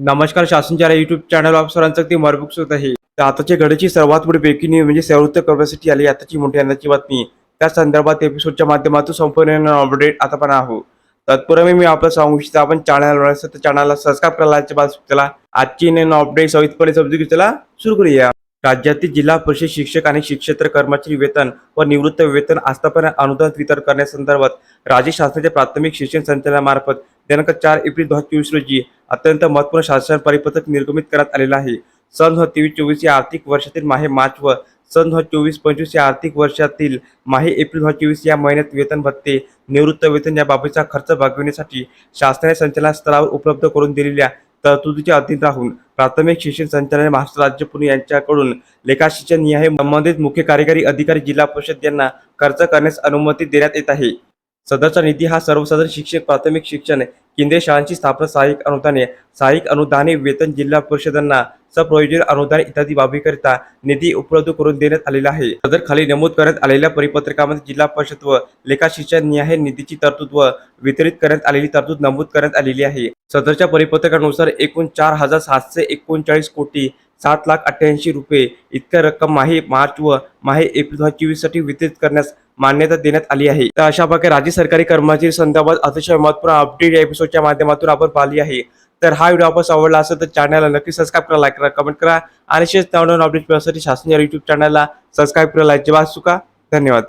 नमस्कार शासनच्या YouTube channel of सरांचं अगदी मरबुक सुद्धा आहे. तर आताच्या घडीची सर्वात मोठी ब्रेकिंग न्यूज म्हणजे सर्वोच्च करण्यासाठी आली आताची मोठी आनंदाची बातमी. त्या संदर्भात एपिसोडच्या माध्यमातून संपूर्ण अपडेट आता पण आहोत तत्पूर्वी मी आपलं सांगू इच्छितो आपण चॅनल तर चॅनलला सबस्क्राईब करायला बाजू त्याला आजची नवीन अपडेट सविस्तपणे समजून घेतला सुरू करूया. राज्यातील जिल्हा परिषद शिक्षक आणि शिक्षेतर कर्मचारी वेतन व निवृत्त वेतन आस्थापना अनुदान वितरण करण्यासंदर्भात राज्य शासनाच्या प्राथमिक शिक्षण संचालनामार्फत दिनांक चार एप्रिल दोन हजार चोवीस रोजी अत्यंत महत्त्वपूर्ण शासन परिपत्रक निर्गमित करण्यात आलेला आहे. सन दोन हजार तेवीस चोवीस या आर्थिक वर्षातील माहे मार्च व सन दोन हजार चोवीस पंचवीस या आर्थिक वर्षातील माहे एप्रिल दोन हजार चोवीस या महिन्यात वेतन भत्ते निवृत्त वेतन याबाबतचा खर्च भागविण्यासाठी शासनाने संचालन स्तरावर उपलब्ध करून दिलेल्या तरतुदीच्या अधीन राहून प्राथमिक शिक्षण संचालनालय महाराष्ट्र राज्य पुणे यांच्याकडून लेखा शिक्षण निहाय संबंधित मुख्य कार्यकारी अधिकारी जिल्हा परिषद यांना खर्च करण्यास अनुमती देण्यात येत आहे. सदरचा निधी हा सर्वसाधारण शिक्षक प्राथमिक शिक्षण केंद्रीय शाळांची स्थापना सहाय्यक अनुदाने सहाय्यक अनुदाने वेतन जिल्हा परिषदांना सप्रयोजन अनुदान इत्यादी बाबीकरिता निधी उपलब्ध करून देण्यात आलेला आहे. सदर खाली नमूद करण्यात आलेल्या परिपत्रकामध्ये जिल्हा परिषद व लेखा शिक्षण निहाय निधीची तरतूद व वितरित करण्यात आलेली तरतूद नमूद करण्यात आलेली आहे. सदरच्या परिपत्रकानुसार एकूण चार हजार सातशे एकोणचाळीस कोटी सात लाख अठ्ठ्याऐंशी रुपये इतक्या रक्कम माहे मार्च व माहे एप्रिल दोन हजार चोवीससाठी वितरित करण्यास मान्यता देण्यात आली आहे. तर अशा प्रकारे राज्य सरकारी कर्मचारी संदर्भात अतिशय महत्त्वपूर्ण अपडेट या एपिसोडच्या माध्यमातून आपण पाहिली आहे. तर हा व्हिडिओ आपण आवडला असेल तर चॅनलला नक्की सबस्क्राईब करा लाईक करा कमेंट करा आणि शेष नवनवीन अपडेट मिळण्यासाठी शासन या युट्यूब चॅनलला सबस्क्राईब करा लाईक जेव्हा चुका धन्यवाद.